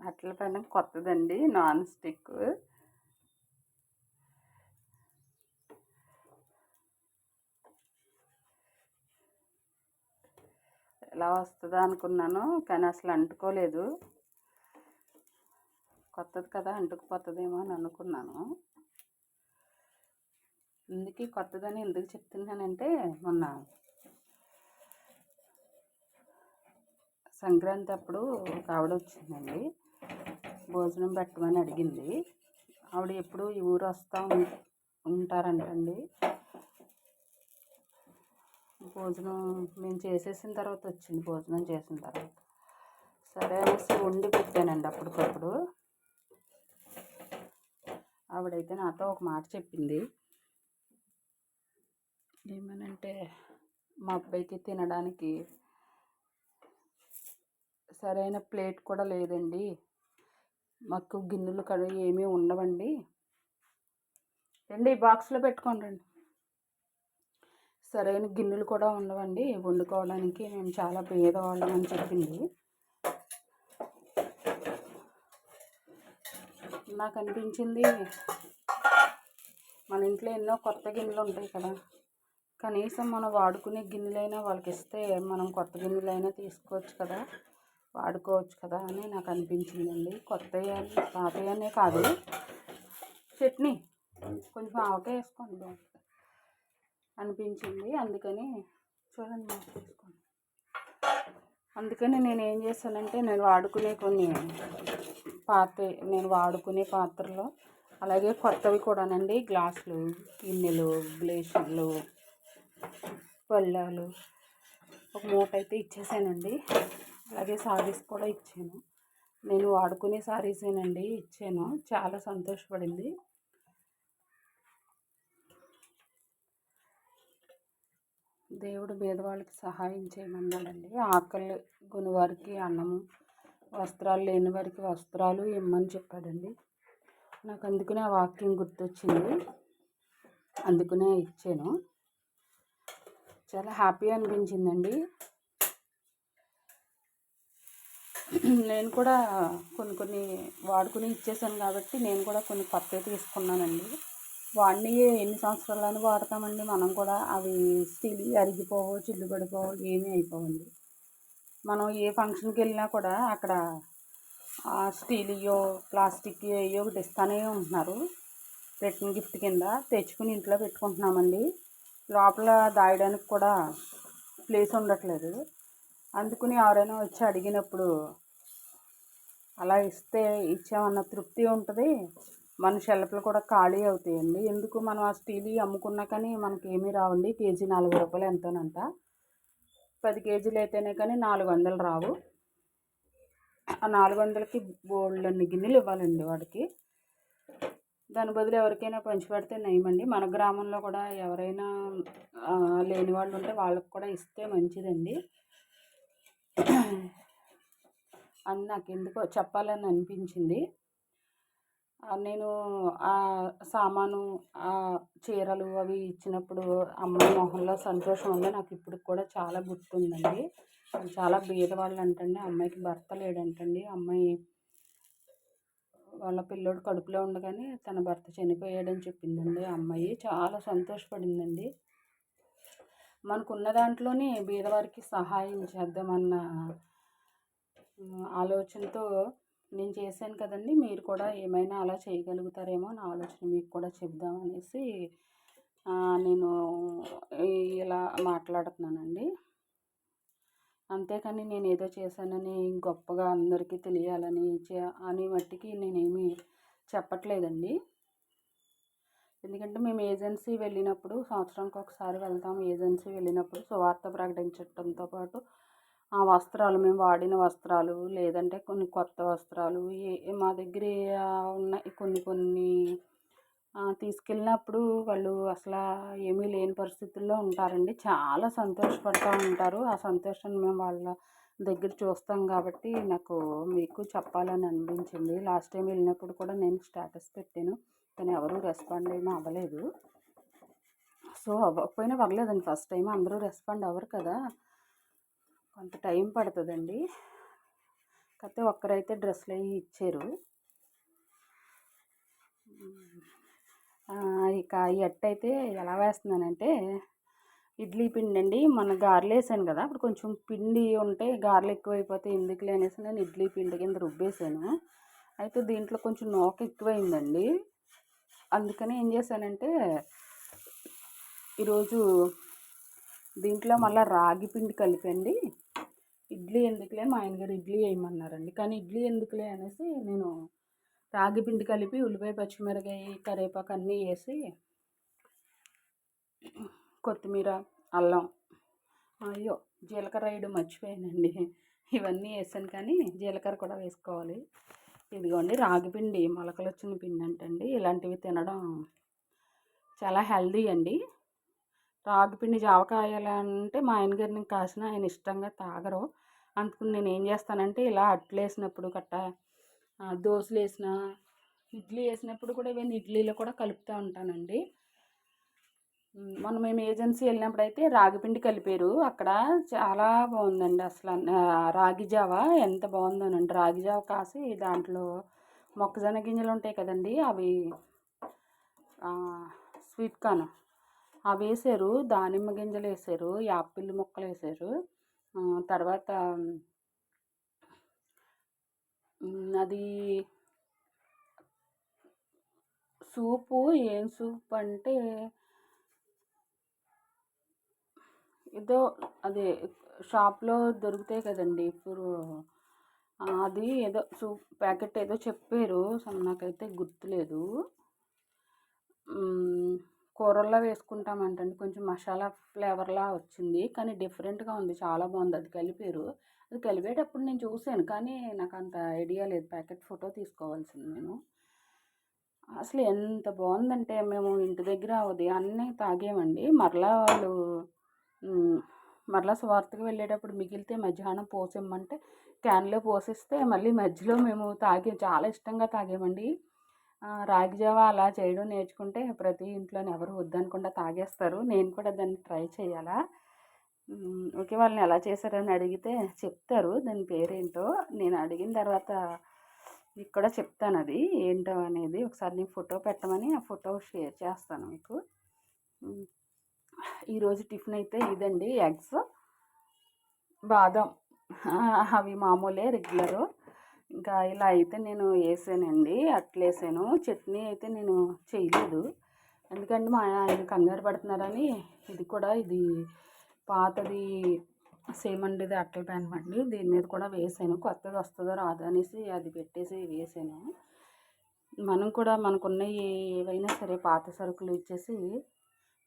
అట్ల పైన కొత్తదండి non stick. ఎలా వస్తుందా అనుకున్నాను కానీ అసలు అంటుకోలేదు. కొత్తది కదా అంటుకుపోతుందేమో అని అనుకున్నాను. ఇందుకే కొత్తదని ఎందుకు చెప్తున్నానంటే మొన్న సంక్రాంతి అప్పుడు ఒక ఆవిడ వచ్చిందండి. భోజనం పెట్టమని అడిగింది. ఆవిడ ఎప్పుడు ఈ ఊరు వస్తూ ఉం- ఉంటారంటండి. భోజనం మేము చేసేసిన తర్వాత వచ్చింది భోజనం చేసిన తర్వాత. సరే అనేసి వండి పెట్టానండి అప్పటికప్పుడు. ఆవిడైతే నాతో ఒక మాట చెప్పింది. ఏమనంటే మా అబ్బాయికి తినడానికి సరైన ప్లేట్ కూడా లేదండి. మాకు గిన్నెలు కడ ఏమీ ఉండవండి. రండి ఈ బాక్స్లో పెట్టుకోండి రండి. సరైన గిన్నెలు కూడా ఉండవండి. వండుకోవడానికి మేము చాలా పేదవాళ్ళం అని చెప్పింది. నాకు అనిపించింది మన ఇంట్లో ఎన్నో కొత్త గిన్నెలు ఉంటాయి కదా. కనీసం మనం వాడుకునే గిన్నెలైనా వాళ్ళకి ఇస్తే మనం కొత్త గిన్నెలైనా తీసుకోవచ్చు కదా. వాడుకోవచ్చు కదా అని నాకు అనిపించిందండి. కొత్తవి అని అనే కాదు. చట్నీ కొంచెం ఆవకాయ వేసుకోండి బాగుంటుంది అనిపించింది. అందుకని చూడండి మాకు తీసుకోండి అందుకని నేను ఏం చేశానంటే నేను వాడుకునే కొన్ని పాత్ర నేను వాడుకునే పాత్రలో అలాగే కొత్తవి కూడానండి. గ్లాసులు గిన్నెలు గ్లేషర్లు పళ్ళాలు ఒక మూట అయితే ఇచ్చేసానండి. అలాగే సారీస్ కూడా ఇచ్చాను. నేను వాడుకునే సారీసేనండి ఇచ్చాను. చాలా సంతోషపడింది. దేవుడు పేదవాళ్ళకి సహాయం చేయమన్నాడండి. ఆకలి కొనివారికి అన్నము వస్త్రాలు లేని వారికి వస్త్రాలు ఇమ్మని చెప్పాడండి. నాకు అందుకనే ఆ వాక్యం గుర్తొచ్చింది. అందుకనే ఇచ్చాను. చాలా హ్యాపీ అనిపించిందండి. నేను కూడా కొన్ని కొన్ని వాడుకుని ఇచ్చేసాను కాబట్టి నేను కూడా కొన్ని కొత్తవి తీసుకున్నానండి. వాడిని ఎన్ని సంవత్సరాలని వాడతామండి. మనం కూడా అవి స్టీల్ అరిగిపోవు చిల్లు పడిపోవు ఏమీ అయిపోవండి. మనం ఏ ఫంక్షన్కి వెళ్ళినా కూడా అక్కడ స్టీలియో ప్లాస్టిక్ ఏయో ఒకటి ఇస్తానే ఉంటున్నారు. రిటర్న్ గిఫ్ట్ కింద తెచ్చుకుని ఇంట్లో పెట్టుకుంటున్నామండి. లోపల దాయడానికి కూడా ప్లేస్ ఉండట్లేదు. అందుకని ఎవరైనా వచ్చి అడిగినప్పుడు అలా ఇస్తే ఇచ్చామన్న తృప్తి ఉంటుంది. మన షెల్ఫ్లు కూడా ఖాళీ అవుతాయండి. ఎందుకు మనం ఆ స్టీల్ అమ్ముకున్నా కానీ మనకి ఏమీ రావండి. కేజీ నలభై రూపాయలు ఎంతోనంట. పది కేజీలు అయితేనే కానీ నాలుగు వందలు రావు. ఆ నాలుగు వందలకి బోల్డ్ అన్ని గిన్నెలు ఇవ్వాలండి వాడికి. దాని బదులు ఎవరికైనా పంచిపెడితే నయమండి. మన గ్రామంలో కూడా ఎవరైనా లేని వాళ్ళు ఉంటే వాళ్ళకి కూడా ఇస్తే మంచిదండి. అని నాకు ఎందుకో చెప్పాలని అనిపించింది. నేను ఆ సామాను ఆ చీరలు అవి ఇచ్చినప్పుడు అమ్మాయి మొహంలో సంతోషం ఉంది. నాకు ఇప్పుడు కూడా చాలా గుర్తుందండి. చాలా బీదవాళ్ళు అంటండి అమ్మాయికి భర్త లేడంటండి. అమ్మాయి వాళ్ళ పిల్లోడు కడుపులో ఉండగానే తన భర్త చనిపోయాడని చెప్పిందండి. అమ్మాయి చాలా సంతోషపడిందండి. మనకున్న దాంట్లోనే బీదవారికి సహాయం చేద్దామన్న ఆలోచనతో నేను చేశాను కదండి. మీరు కూడా ఏమైనా అలా చేయగలుగుతారేమో నా ఆలోచన మీకు కూడా చెప్దామనేసి నేను ఇలా మాట్లాడుతున్నానండి. అంతేకాని నేను ఏదో చేశానని గొప్పగా అందరికీ తెలియాలని అని మట్టికి నేనేమి చెప్పట్లేదండి. ఎందుకంటే మేము ఏజెన్సీ వెళ్ళినప్పుడు సంవత్సరానికి ఒకసారి వెళ్తాం. ఏజెన్సీ వెళ్ళినప్పుడు సువార్త ప్రకటించడంతో పాటు ఆ వస్త్రాలు మేము వాడిన వస్త్రాలు లేదంటే కొన్ని కొత్త వస్త్రాలు ఏ మా దగ్గర ఉన్నాయి కొన్ని కొన్ని తీసుకెళ్ళినప్పుడు వాళ్ళు అసలు ఏమీ లేని పరిస్థితుల్లో ఉంటారండి. చాలా సంతోషపడుతూ ఉంటారు. ఆ సంతోషాన్ని మేము వాళ్ళ దగ్గర చూస్తాం కాబట్టి నాకు మీకు చెప్పాలని అనిపించింది. లాస్ట్ టైం వెళ్ళినప్పుడు కూడా నేను స్టేటస్ పెట్టాను. కానీ ఎవరు రెస్పాండ్ ఏమీ అవ్వలేదు. సో అవ్వకపోయినా పర్లేదండి. ఫస్ట్ టైం అందరూ రెస్పాండ్ అవ్వరు కదా. కొంత టైం పడుతుందండి. కాకపోతే ఒక్కరైతే డ్రెస్సులు అవి ఇచ్చారు. ఇక ఈ అయితే ఎలా వేస్తున్నానంటే ఇడ్లీ పిండి అండి మన గారెలు వేసాను కదా అప్పుడు కొంచెం పిండి ఉంటే గారెలు ఎక్కువైపోతే ఎందుకులే అనేసి నేను ఇడ్లీ పిండి కింద రుబ్బేసాను. అయితే దీంట్లో కొంచెం నూక ఎక్కువైందండి. అందుకని ఏం చేశానంటే ఈరోజు దీంట్లో మళ్ళీ రాగి పిండి కలిపండి. ఇడ్లీ ఎందుకులే? మా ఆయనగారు ఇడ్లీ వేయమన్నారండి. కానీ ఇడ్లీ ఎందుకులే అనేసి నేను రాగి పిండి కలిపి ఉల్లిపాయ పచ్చిమిరకాయ కరివేపాకు అన్నీ వేసి కొత్తిమీర అల్లం అయ్యో జీలకర్ర వేయడం మర్చిపోయానండి. ఇవన్నీ వేసాను కానీ జీలకర్ర కూడా వేసుకోవాలి. ఇదిగోండి రాగిపిండి మొలకలు వచ్చిన పిండి అంటండి. ఇలాంటివి తినడం చాలా హెల్దీ అండి. రాగిపిండి జావకాయలు జావకాయాలంటే మా ఆయన గారిని కాసిన ఆయన ఇష్టంగా తాగరు. అందుకని నేను ఏం చేస్తానంటే ఇలా అట్లు వేసినప్పుడు కట్ట దోశలు వేసిన ఇడ్లీ వేసినప్పుడు కూడా ఇవన్నీ ఇడ్లీలో కూడా కలుపుతూ ఉంటానండి. మొన్న మేము ఏజెన్సీ వెళ్ళినప్పుడు అయితే రాగిపిండి కలిపారు. అక్కడ చాలా బాగుందండి అసలు. రాగి జావ ఎంత బాగుందోనండి. రాగి జావ కాసి దాంట్లో మొక్కజొన్న గింజలు ఉంటాయి కదండి అవి స్వీట్ కార్న్. అవి వేసారు దానిమ్మ గింజలు వేసారు యాపిల్ ముక్కలు వేసారు తర్వాత అది సూపు ఏం సూప్ అంటే ఏదో అదే షాప్లో దొరుకుతాయి కదండి ఇప్పుడు. అది ఏదో సూప్ ప్యాకెట్ ఏదో చెప్పారు సో నాకైతే గుర్తులేదు. కూరల్లో వేసుకుంటామంటండి. కొంచెం మసాలా ఫ్లేవర్లా వచ్చింది. కానీ డిఫరెంట్గా ఉంది. చాలా బాగుంది. అది కలిపారు. అది కలిపేటప్పుడు నేను చూశాను. కానీ నాకు అంత ఐడియా లేదు. ప్యాకెట్ ఫోటో తీసుకోవాల్సింది నేను. అసలు ఎంత బాగుందంటే మేము ఇంటి దగ్గర ఉదయాన్నే తాగేమండి మరలా వాళ్ళు మరలా స్వార్థకి వెళ్ళేటప్పుడు మిగిలితే మధ్యాహ్నం పోసేమంటే క్యాన్లో పోసిస్తే మళ్ళీ మధ్యలో మేము తాగే చాలా ఇష్టంగా తాగామండి రాగి జావ అలా చేయడం నేర్చుకుంటే ప్రతి ఇంట్లోనే ఎవరు వద్దనకుండా తాగేస్తారు. నేను కూడా దాన్ని ట్రై చేయాలా? ఓకే వాళ్ళని ఎలా చేశారని అడిగితే చెప్తారు. దాని పేరేంటో నేను అడిగిన తర్వాత మీకు కూడా చెప్తాను అది ఏంటో అనేది. ఒకసారి నేను ఫోటో పెట్టమని ఆ ఫోటో షేర్ చేస్తాను మీకు. ఈరోజు టిఫిన్ అయితే ఇదండి. ఎగ్స్ బాదం. అవి మామూలే రెగ్యులరు. ఇంకా ఇలా అయితే నేను వేసానండి. అట్లేసాను. చట్నీ అయితే నేను చేయలేదు. ఎందుకంటే మా ఆయన కంగారు పడుతున్నారని ఇది కూడా ఇది పాతది సేమ్ అండి ఇది అట్టల ప్యాన్ అండి. దీని మీద కూడా వేసాను. కొత్తది వస్తుందో రాదో అనేసి అది పెట్టేసి వేసాను. మనం కూడా మనకున్న ఏవైనా సరే పాత సరుకులు ఇచ్చేసి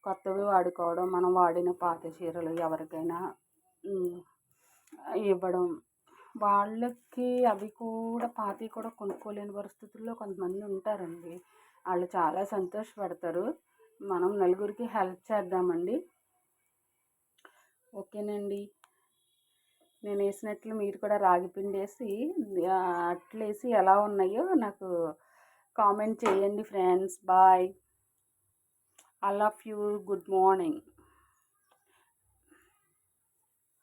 కొత్తవి వాడుకోవడం మనం వాడిన పాత చీరలు ఎవరికైనా ఇవ్వడం వాళ్ళకి అవి కూడా పాతవి కూడా కొనుక్కోలేని పరిస్థితుల్లో కొంతమంది ఉంటారండి. వాళ్ళు చాలా సంతోషపడతారు. మనం నలుగురికి హెల్ప్ చేద్దామండి. ఓకేనండి. నేను వేసినట్లు మీరు కూడా రాగి పిండి వేసి అట్లేసి ఎలా ఉన్నాయో నాకు కామెంట్ చేయండి friends. Bye. I love you good morning